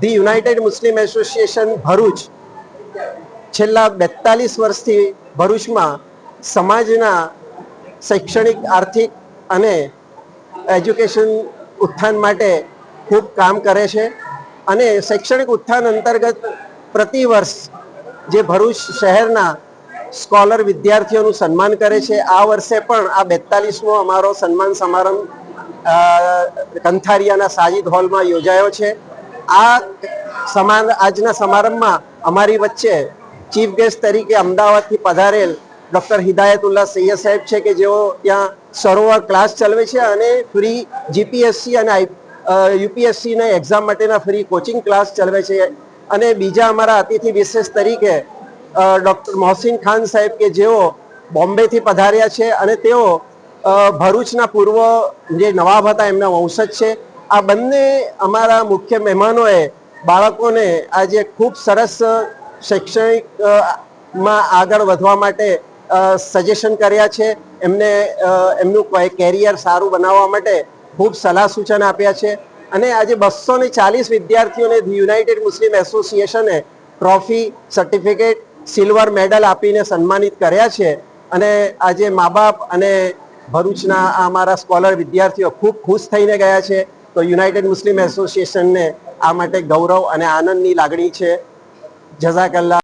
The United Muslim Association Bharuch છેલ્લા બેતાલીસ વર્ષથી ભરૂચમાં સમાજના શૈક્ષણિક, આર્થિક અને એજ્યુકેશન ઉત્થાન માટે ખૂબ કામ કરે છે અને શૈક્ષણિક ઉત્થાન અંતર્ગત પ્રતિ વર્ષ જે ભરૂચ શહેરના સ્કોલર વિદ્યાર્થીઓનું સન્માન કરે છે, આ વર્ષે પણ આ બેતાલીસમો અમારો સન્માન સમારંભ કંથારિયાના સાજિદ હોલમાં યોજાયો છે. આ સમાન આજના સમારંભમાં અમારી વચ્ચે ચીફ ગેસ્ટ તરીકે અમદાવાદથી પધારેલ ડોક્ટર હિદાયતુલ્લા સૈયદ સાહેબ છે કે જેઓ ત્યાં સરોવર ક્લાસ ચલાવે છે અને ફ્રી જીપીએસસી અને યુપીએસસી ના એક્ઝામ માટેના ફ્રી કોચિંગ ક્લાસ ચલાવે છે. અને બીજા અમારા અતિથિ વિશેષ તરીકે ડોક્ટર મોહસિન ખાન સાહેબ કે જેઓ બોમ્બેથી પધાર્યા છે અને તેઓ ભરૂચના પૂર્વ જે નવાબ હતા એમના વંશજ છે. આ બંને અમારા મુખ્ય મહેમાનોએ બાળકોને આજે ખૂબ સરસ શૈક્ષણિકમાં આગળ વધવા માટે સજેશન કર્યા છે. એમને એમનું કેરિયર સારું બનાવવા માટે ખૂબ સલાહ સૂચન આપ્યા છે. અને આજે બસો ને ચાલીસ વિદ્યાર્થીઓને યુનાઇટેડ મુસ્લિમ એસોસિએશને ટ્રોફી સર્ટિફિકેટ સિલ્વર મેડલ આપીને સન્માનિત કર્યા છે. અને આજે મા બાપ અને ભરૂચના અમારા સ્કોલર વિદ્યાર્થીઓ ખૂબ ખુશ થઈને ગયા છે. તો યુનાઇટેડ મુસ્લિમ એસોસિએશનને આ માટે ગૌરવ અને આનંદની લાગણી છે. જઝાકલ્લા